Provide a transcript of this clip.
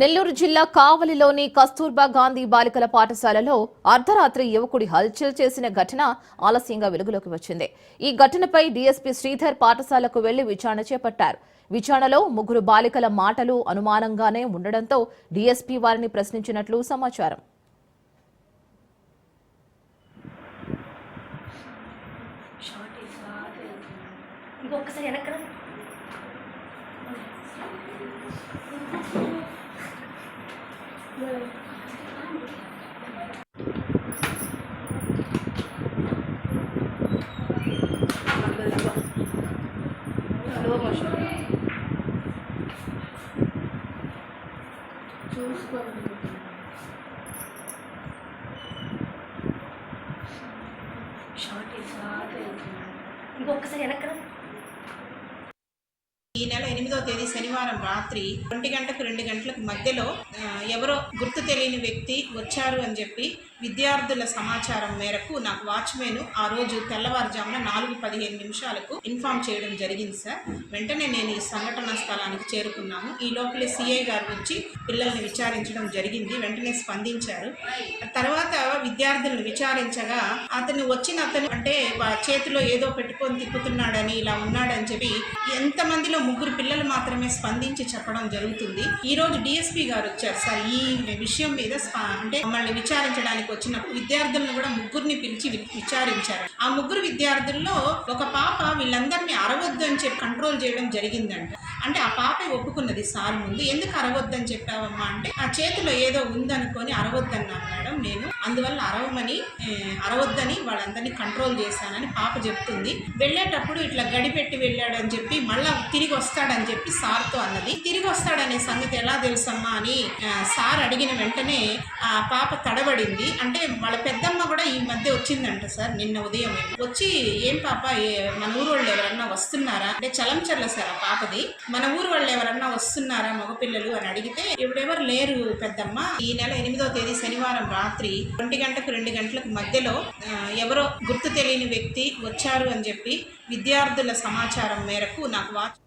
నెల్లూరు జిల్లా కావలిలోని కస్తూర్బా గాంధీ బాలికల పాఠశాలలో అర్ధరాత్రి యువకుడి హల్చల్ చేసిన ఘటన ఆలస్యంగా వెలుగులోకి వచ్చింది. ఈ ఘటనపై డీఎస్పీ శ్రీధర్ పాఠశాలకు వెళ్ళి విచారణ చేపట్టారు. విచారణలో ముగ్గురు బాలికల మాటలు అనుమానంగానే ఉండడంతో డీఎస్పీ వారిని ప్రశ్నించినట్లు సమాచారం. ఇంకొకసారి వెనక్కి రా. స్లో మోషన్ షార్ట్ ఇంకొకసారి వెనక్కి రా. ఈ నెల ఎనిమిదో తేదీ శనివారం రాత్రి ఒంటి గంటకు రెండు గంటలకు మధ్యలో ఎవరో గుర్తు తెలియని వ్యక్తి వచ్చారు అని చెప్పి విద్యార్థుల సమాచారం మేరకు నాకు వాచ్మెన్ ఆ రోజు తెల్లవారుజామున నాలుగు పదిహేను నిమిషాలకు ఇన్ఫామ్ చేయడం జరిగింది సార్. వెంటనే నేను ఈ సంఘటన స్థలానికి చేరుకున్నాము ఈ లోపలే సిఐ గారు వచ్చి పిల్లల్ని విచారించడం జరిగింది. వెంటనే స్పందించారు. తర్వాత విద్యార్థులను విచారించగా అతను వచ్చిన అతను అంటే వా- చేతిలో ఏదో పెట్టుకొని తిప్పుతున్నాడని ఇలా ఉన్నాడని చెప్పి ఎంతమందిలో ముగ్గురు పిల్లలు మాత్రమే స్పందించి చెప్పడం జరుగుతుంది. ఈ రోజు డిఎస్పీ గారు వచ్చారు. సార్ ఈ విషయం మీద స్ప- అంటే మమ్మల్ని విచారించడానికి వచ్చినప్పుడు విద్యార్థులను కూడా ముగ్గురిని పిలిచి విచారించారు. ఆ ముగ్గురు విద్యార్థుల్లో ఒక పాప వీళ్ళందరినీ అరవద్దు అని చెప్పి కంట్రోల్ చేయడం జరిగిందంట. అంటే ఆ పాపే ఒప్పుకున్నది సార్ ముందు. ఎందుకు అరవద్దని చెప్పావమ్మా అంటే ఆ చేతిలో ఏదో ఉందనుకొని అరవద్దన్నాను మేడం నేను. అందువల్ల అరవమని అరవద్దని వాళ్ళందరినీ కంట్రోల్ చేశానని పాప చెప్తుంది. వెళ్ళేటప్పుడు ఇట్లా గడిపెట్టి వెళ్ళాడు అని చెప్పి మళ్ళా తిరిగి వస్తాడని చెప్పి సార్తో అన్నది. తిరిగి వస్తాడనే సంగతి ఎలా తెలుసమ్మా అని సార్ అడిగిన వెంటనే ఆ పాప తడబడింది. అంటే వాళ్ళ పెద్దమ్మ కూడా ఈ మధ్య వచ్చిందంట సార్ నిన్న ఉదయం. వచ్చి ఏం పాప మన ఊరు వాళ్ళు ఎవరన్నా వస్తున్నారా? అంటే చలంచర్ల సార్ ఆ పాపది. మన ఊరు వాళ్ళు ఎవరన్నా వస్తున్నారా మగపిల్లలు అని అడిగితే ఎవరెవరు లేరు పెద్దమ్మ. ఈ నెల ఎనిమిదో తేదీ శనివారం రాత్రి ఒంటి గంటకు రెండు గంటలకు మధ్యలో ఎవరో గుర్తు తెలియని వ్యక్తి వచ్చారు అని చెప్పి విద్యార్థుల సమాచారం మేరకు నాకు వాచ్